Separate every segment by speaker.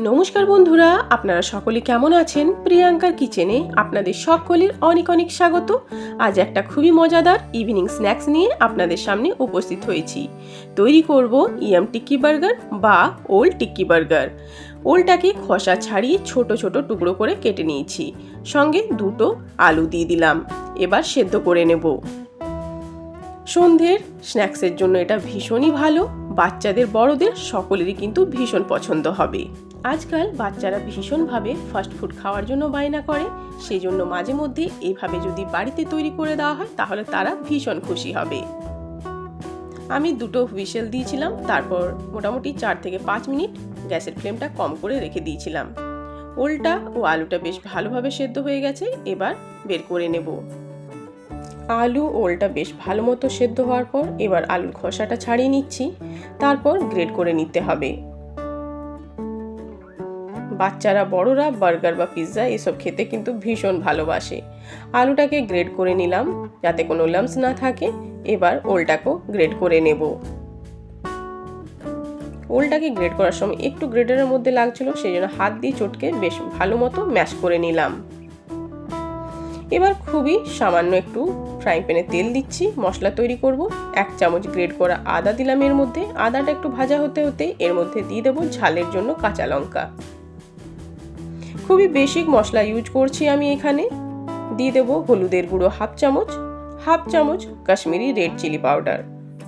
Speaker 1: নমস্কার বন্ধুরা, আপনারা সকলে কেমন আছেন? প্রিয়াঙ্কার কিচেনে আপনাদের সকলের অনেক অনেক স্বাগত। আজ একটা খুবই মজাদার ইভিনিং স্ন্যাক্স নিয়ে আপনাদের সামনে উপস্থিত হয়েছি। তৈরি করব ইয়াম টিক্কি বার্গার বা ওল টিক্কি বার্গার ওলটাকে খসা ছাড়িয়ে ছোট ছোট টুকরো করে কেটে নিয়েছি। সঙ্গে দুটো আলু দিয়ে দিলাম। এবার সেদ্ধ করে নেব। সন্ধ্যের স্ন্যাক্সের জন্য এটা ভীষণই ভালো। বাচ্চাদের, বড়দের সকলেরই কিন্তু ভীষণ পছন্দ হবে। আজকাল বাচ্চারা ভীষণভাবে ফাস্ট ফুড খাওয়ার জন্য বায়না করে সেই জন্য মাঝে মধ্যে এইভাবে যদি বাড়িতে তৈরি করে দেওয়া হয়, তাহলে তারা ভীষণ খুশি হবে। আমি দুটো হুইসেল দিয়েছিলাম, তারপর মোটামুটি চার থেকে পাঁচ মিনিট গ্যাসের ফ্লেমটা কম করে রেখে দিয়েছিলাম। ওলটা ও আলুটা বেশ ভালোভাবে সেদ্ধ হয়ে গেছে, এবার বের করে নেব। আলু ওলটা বেশ ভালো মতো সেদ্ধ হওয়ার পর এবার আলুর খোসাটা ছাড়িয়ে নিচ্ছি। তারপর গ্রেড করে নিতে হবে। বাচ্চারা, বড়রা, বার্গার বা পিৎজা এসব খেতে কিন্তু ভীষণ ভালোবাসে। আলুটাকে গ্রেড করে নিলাম। যাতে কোনো লামস না থাকে, এবার ওলটাকেও গ্রেড করে নেব। ওলটাকে গ্রেড করার সময় একটু গ্রেডারের মধ্যে লাগছিল সেই জন্য হাত দিয়ে চটকে বেশ ভালো মতো ম্যাশ করে নিলাম। এবার খুবই সামান্য একটু ফ্রাইং প্যানে তেল দিচ্ছি, মশলা তৈরি করব, এক চামচ গ্রেড করা আদা দিলাম এর মধ্যে, আদাটা একটু ভাজা হতে হতে এর মধ্যে দিয়ে দেবো ঝালের জন্য কাঁচা লঙ্কা। খুবই বেসিক মশলা ইউজ করছি আমি এখানে, দিয়ে দেবো হলুদের গুঁড়ো হাফ চামচ হাফ চামচ কাশ্মীরি রেড চিলি পাউডার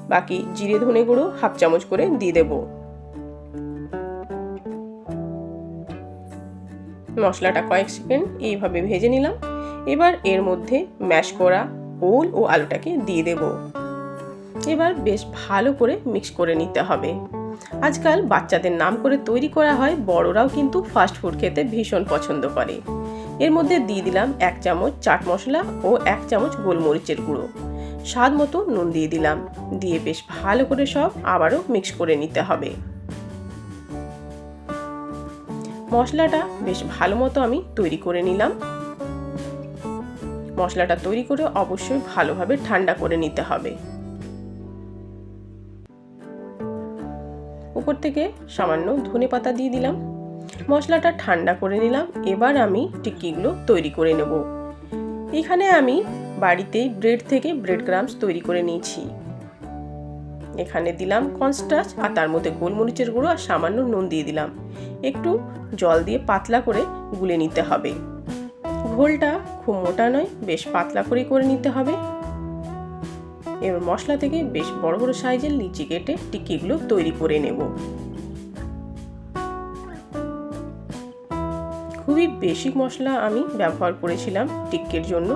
Speaker 1: বাকি জিরে ধনে গুঁড়ো হাফ চামচ করে দিয়ে দেবো। মশলাটা কয়েক সেকেন্ড এইভাবে ভেজে নিলাম। এবার এর মধ্যে ম্যাশ করা ওল ও আলুটাকে দিয়ে দেব। এবার বেশ ভালো করে মিক্স করে নিতে হবে। আজকাল বাচ্চাদের নাম করে তৈরি করা হয়, বড়রাও কিন্তু ফাস্ট ফুড খেতে ভীষণ পছন্দ করে। এর মধ্যে দিয়ে দিলাম এক চামচ চাট মশলা ও এক চামচ গোলমরিচের গুঁড়ো। স্বাদ মতো নুন দিয়ে দিলাম। দিয়ে বেশ ভালো করে সব আবারও মিক্স করে নিতে হবে। মশলাটা বেশ ভালো মতো আমি তৈরি করে নিলাম। মশলাটা তৈরি করে অবশ্যই ভালোভাবে ঠান্ডা করে নিতে হবে। উপর থেকে সামান্য ধনে পাতা দিয়ে দিলাম। মশলাটা ঠান্ডা করে নিলাম। এবার আমি টিক্কিগুলো তৈরি করে নেব। এখানে আমি বাড়িতেই ব্রেড থেকে ব্রেড ক্রামস তৈরি করে নিয়েছি। এখানে দিলাম কনস্টাচ আর তার মধ্যে গোলমরিচের গুঁড়ো আর সামান্য নুন দিয়ে দিলাম। একটু জল দিয়ে পাতলা করে গুলে নিতে হবে। ঘোলটা খুব মোটা নয়, বেশ পাতলা করে করে নিতে হবে। এবার মশলা থেকে বেশ বড় বড় সাইজের লিচি কেটে টিকিগুলো তৈরি করে নেব। খুবই বেশি মশলা আমি ব্যবহার করেছিলাম টিক্কির জন্য।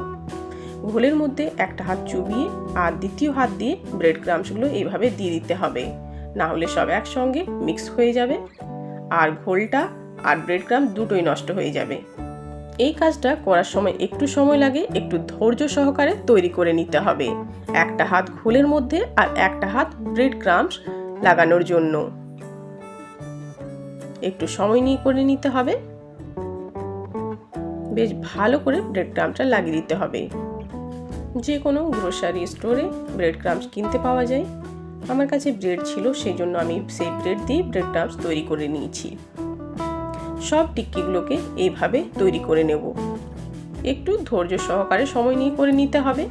Speaker 1: ঘোলের মধ্যে একটা হাত চুবিয়ে আর দ্বিতীয় হাত দিয়ে ব্রেড ক্রামসগুলো এইভাবে দিয়ে দিতে হবে। না হলে সব একসঙ্গে মিক্স হয়ে যাবে। আর ঘোলটা আর ব্রেড ক্রাম দুটোই নষ্ট হয়ে যাবে। এই কাজটা করার সময় একটু সময় লাগে, একটু ধৈর্য সহকারে তৈরি করে নিতে হবে। একটা হাত ঘোলের মধ্যে আর একটা হাত ব্রেড ক্রামস লাগানোর জন্য। একটু সময় নিয়ে করে নিতে হবে। বেশ ভালো করে ব্রেড ক্রামসটা লাগিয়ে দিতে হবে। যে কোনো গ্রোসারি স্টোরে ব্রেড ক্রামস কিনতে পাওয়া যায়। আমার কাছে ব্রেড ছিল সেই জন্য আমি সেই ব্রেড দিয়ে ব্রেড ক্রামস তৈরি করে নিয়েছি। সব টিক্কিগুলোকে এইভাবে তৈরি করে নেব। একটু ধৈর্য সহকারে সময় নিয়ে করে নিতে হবে।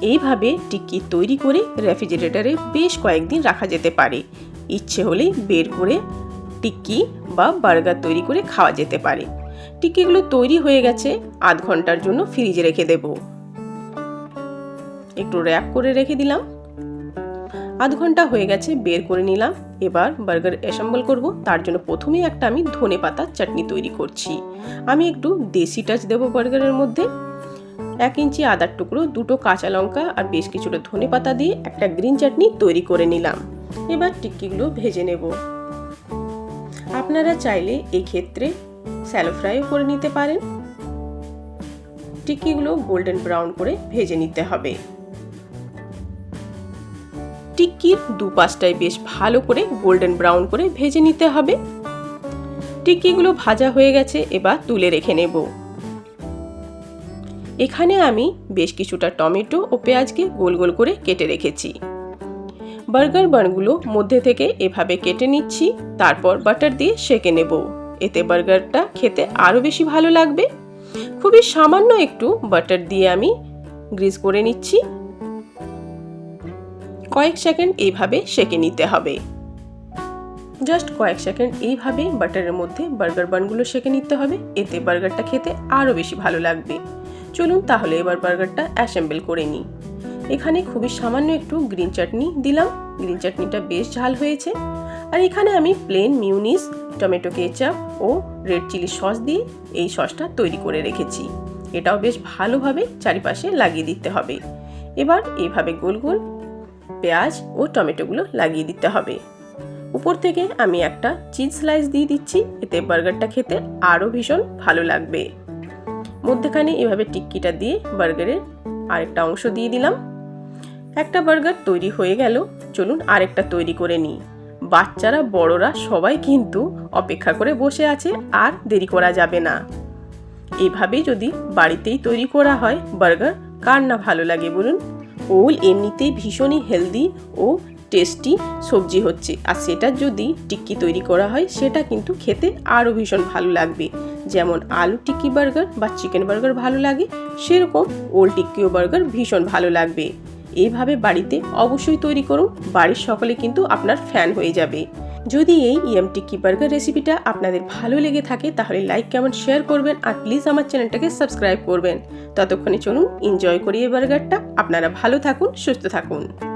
Speaker 1: এইভাবে টিক্কি তৈরি করে রেফ্রিজারেটরে বেশ কয়েকদিন রাখা যেতে পারে। ইচ্ছে হলেই বের করে টিক্কি বা বার্গার তৈরি করে খাওয়া যেতে পারে। টিক্কিগুলো তৈরি হয়ে গেছে, আধ ঘণ্টার জন্য ফ্রিজে রেখে দেব। একটু র্যাপ করে রেখে দিলাম। আধ ঘণ্টা হয়ে গেছে, বের করে নিলাম। এবার বার্গার অ্যাসেম্বল করব। তার জন্য প্রথমেই একটা আমি ধনে পাতার চাটনি তৈরি করছি। আমি একটু দেশি টাচ দেবো বার্গারের মধ্যে। এক ইঞ্চি আদার টুকরো, দুটো কাঁচা লঙ্কা আর বেশ কিছুটা ধনে পাতা দিয়ে একটা গ্রিন চাটনি তৈরি করে নিলাম। এবার টিক্কিগুলো ভেজে নেব। আপনারা চাইলে এই ক্ষেত্রে স্যালো ফ্রাইও করে নিতে পারেন। টিক্কিগুলো গোল্ডেন ব্রাউন করে ভেজে নিতে হবে। টিক্কির দুপাশটায় বেশ ভালো করে গোল্ডেন ব্রাউন করে ভেজে নিতে হবে। টিক্কিগুলো ভাজা হয়ে গেছে, এবার তুলে রেখে নেব। এখানে আমি বেশ কিছুটা টমেটো ও পেঁয়াজকে গোল গোল করে কেটে রেখেছি। বার্গার বানগুলো মধ্যে থেকে এভাবে কেটে নিচ্ছি, তারপর বাটার দিয়ে সেকে নেব। এতে বার্গারটা খেতে আরও বেশি ভালো লাগবে। খুবই সামান্য একটু বাটার দিয়ে আমি গ্রিজ করে নিচ্ছি। কয়েক সেকেন্ড এইভাবে সেকে নিতে হবে। জাস্ট কয়েক সেকেন্ড এইভাবে বাটারের মধ্যে বার্গার বানগুলো সেকে নিতে হবে। এতে বার্গারটা খেতে আরও বেশি ভালো লাগবে। চলুন তাহলে এবার বার্গারটা অ্যাসেম্বল করে নিই। এখানে খুবই সামান্য একটু গ্রিন চাটনি দিলাম। গ্রিন চাটনিটা বেশ ঝাল হয়েছে। আর এখানে আমি প্লেন মিউনিস, টমেটো কেচাপ ও রেড চিলি সস দিয়ে এই সসটা তৈরি করে রেখেছি। এটাও বেশ ভালোভাবে চারিপাশে লাগিয়ে দিতে হবে। এবার এইভাবে গোল গোল পেঁয়াজ ও টমেটোগুলো লাগিয়ে দিতে হবে। উপর থেকে আমি একটা চিজ স্লাইস দিয়ে দিচ্ছি, এতে বার্গারটা খেতে আরও ভীষণ ভালো লাগবে। মধ্যেখানে এভাবে টিক্কিটা দিয়ে বার্গারের আরেকটা অংশ দিয়ে দিলাম। একটা বার্গার তৈরি হয়ে গেল, চলুন আরেকটা তৈরি করে নিই। বাচ্চারা, বড়রা সবাই কিন্তু অপেক্ষা করে বসে আছে, আর দেরি করা যাবে না। এইভাবেই যদি বাড়িতেই তৈরি করা হয় বার্গার, কার না ভালো লাগে বলুন? ওল এমনিতেই ভীষণই হেলদি ও টেস্টি সবজি হচ্ছে। আর সেটা যদি টিক্কি তৈরি করা হয়, সেটা কিন্তু খেতে আরও ভীষণ ভালো লাগবে। যেমন আলু টিক্কি বার্গার বা চিকেন বার্গার ভালো লাগে, সেরকম ওল টিক্কিও বার্গার ভীষণ ভালো লাগবে। এইভাবে বাড়িতে অবশ্যই তৈরি করুন। বাড়ির সকলে কিন্তু আপনার ফ্যান হয়ে যাবে। যদি এই ইএম টিক্কি বার্গার রেসিপিটা আপনাদের ভালো লেগে থাকে, তাহলে লাইক কমেন্ট শেয়ার করবেন আর প্লিজ আমার চ্যানেলটাকে সাবস্ক্রাইব করবেন। ততক্ষণে চলুন এনজয় করি এই বার্গারটা আপনারা ভালো থাকুন, সুস্থ থাকুন।